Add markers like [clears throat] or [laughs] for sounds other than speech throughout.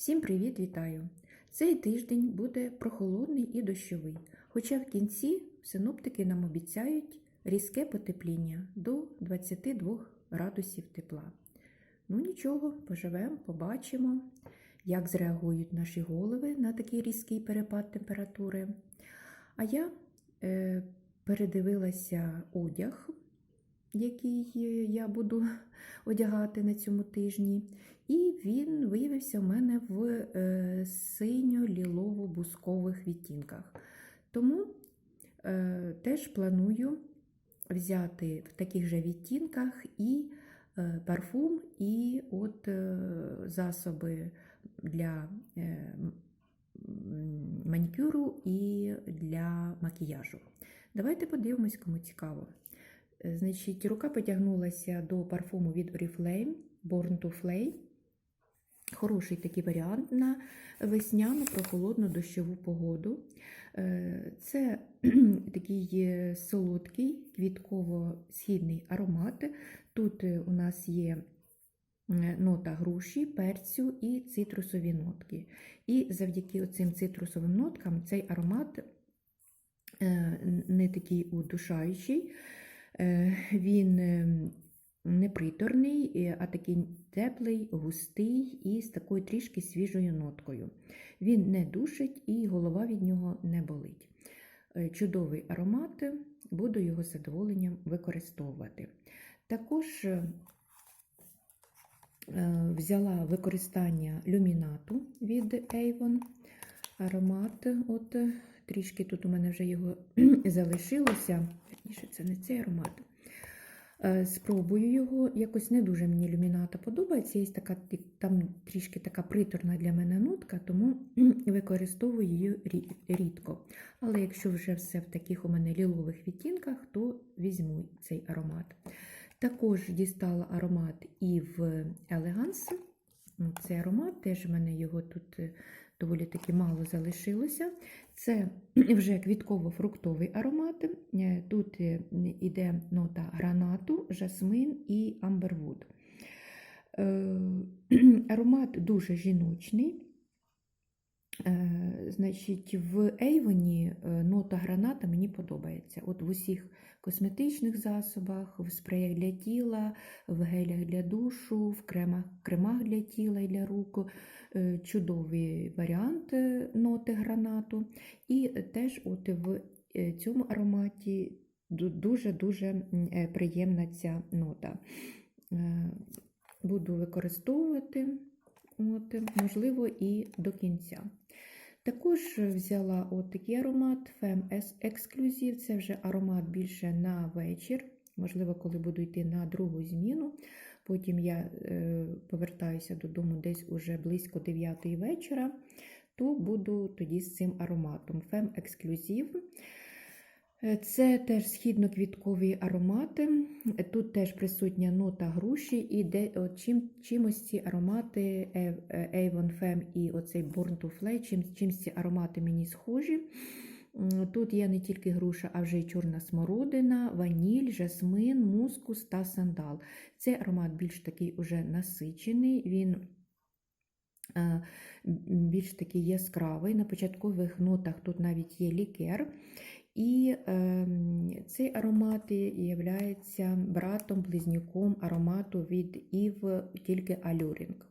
Всім привіт, вітаю! Цей тиждень буде прохолодний і дощовий, хоча в кінці синоптики нам обіцяють різке потепління до 22 градусів тепла. Ну нічого, поживемо, побачимо, як зреагують наші голови на такий різкий перепад температури. А я е, передивилася одяг, який е, я буду [laughs] одягати на цьому тижні. І він виявився в мене в е, синьо-лілово-бускових відтінках. Тому е, теж планую взяти в таких же відтінках і е, парфум, і от засоби для манікюру і для макіяжу. Давайте подивимось, кому цікаво. Е, Значить, рука потягнулася до парфуму від Oriflame Born to Flame. Хороший такий варіант на весняну прохолодну дощову погоду. Е, Це [clears throat] такий е, солодкий квітково-східний аромат. Тут у нас є нота груші, перцю і цитрусові нотки. І завдяки цим цитрусовим ноткам цей аромат не такий удушаючий, він е, не приторний, е, а такий теплий, густий і з такою трішки свіжою ноткою. Він не душить і голова від нього не болить. Е, Чудовий аромат, буду його з задоволенням використовувати. Також е, е, взяла використання люмінату від Avon. Аромат, от е, трішки тут у мене вже його [clears throat] залишилося. Вірніше, це не цей аромат. Е, Спробую його. Якось не дуже мені люміната подобається. Є така, там трішки така приторна для мене нотка, тому [clears throat] використовую її рідко. Але якщо вже все в таких у мене лілових відтінках, то візьму цей аромат. Також дістала аромат і в Elegance. Ну, Цей аромат, теж в мене його тут е, доволі таки мало залишилося. Це [clears throat] вже квітково-фруктовий аромат. Е, Тут е, іде нота гранату, жасмин і амбервуд. Е, [clears throat] Аромат дуже жіночний. Значить, в Ейвоні нота граната мені подобається. От в усіх косметичних засобах, в спреях для тіла, в гелях для душу, в кремах, кремах для тіла і для рук. Е, Чудовий варіант ноти гранату. І теж от в е, цьому ароматі дуже-дуже е, приємна ця нота. Буду використовувати, от, можливо, і до кінця. Також взяла от такий аромат FemS Exclusive. Це вже аромат більше на вечір. Можливо, коли буду йти на другу зміну. Потім я е, повертаюся додому десь уже близько 9 вечора, то буду тоді з цим ароматом Fem Exclusive. Е, Це теж східно-квіткові аромати. Тут теж присутня нота груші, і де, от, чим, чимось ці аромати е, е, Avon Femme і оцей Born to Fly, чим, чимсь ці аромати мені схожі. Тут є не тільки груша, а вже й чорна смородина, ваніль, жасмин, мускус та сандал. Цей аромат більш такий уже насичений, він е, більш такий яскравий. На початкових нотах тут навіть є лікер. І е, цей аромат є братом-близнюком аромату від Ів тільки Алюрінг.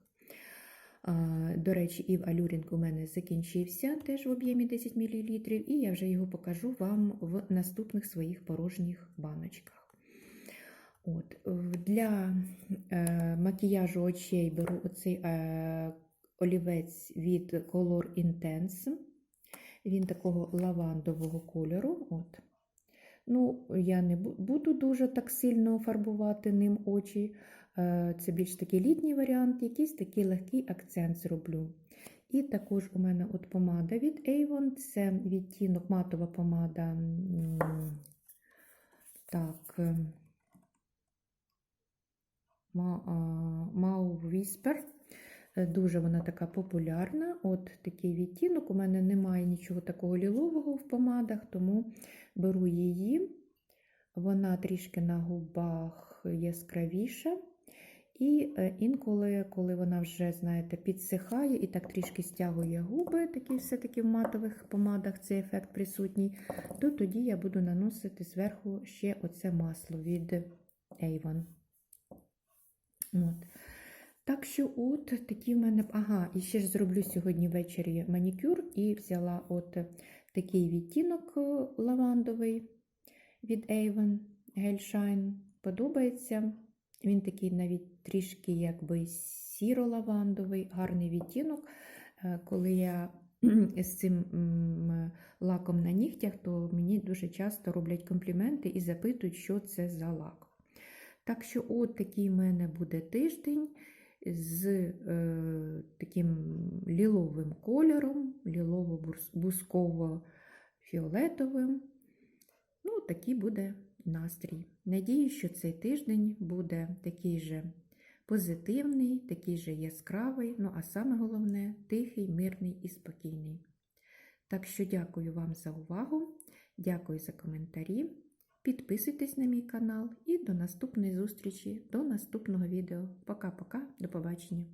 А, До речі, Ів Алюрінг у мене закінчився теж в об'ємі 10 мл, і я вже його покажу вам в наступних своїх порожніх баночках. От, Для е, макіяжу очей беру оцей е, олівець від Color Intense. Він такого лавандового кольору. От. Ну, я не буду дуже так сильно фарбувати ним очі. Е, Це більш такий літній варіант, якийсь такий легкий акцент зроблю. І також у мене от помада від Avon, це відтінок матова помада. Так, е, Mau Whisper. Е, Дуже вона така популярна. От такий відтінок. У мене немає нічого такого лілового в помадах, тому беру її. Вона трішки на губах яскравіша. І е, інколи, коли вона вже, знаєте, підсихає і так трішки стягує губи, такі все-таки в матових помадах цей ефект присутній, то тоді я буду наносити зверху ще оце масло від Avon. От. Так що, от такі в мене. Ага, і ще ж зроблю сьогодні ввечері манікюр і взяла от такий відтінок е, лавандовий від Avon Gel. Подобається. Він такий навіть трішки якби сіро-лавандовий, гарний відтінок. Е, Коли я [clears throat] з цим лаком на нігтях, то мені дуже часто роблять компліменти і запитують, що це за лак. Так що, от такий в мене буде тиждень з е, таким ліловим кольором, лілово-бусково-фіолетовим. Ну, такий буде настрій. Надію, що цей тиждень буде такий же позитивний, такий же яскравий, ну а саме головне тихий, мирний і спокійний. Так що дякую вам за увагу, дякую за коментарі. Підписуйтесь на мій канал і до наступної зустрічі, до наступного відео. Пока-пока, до побачення!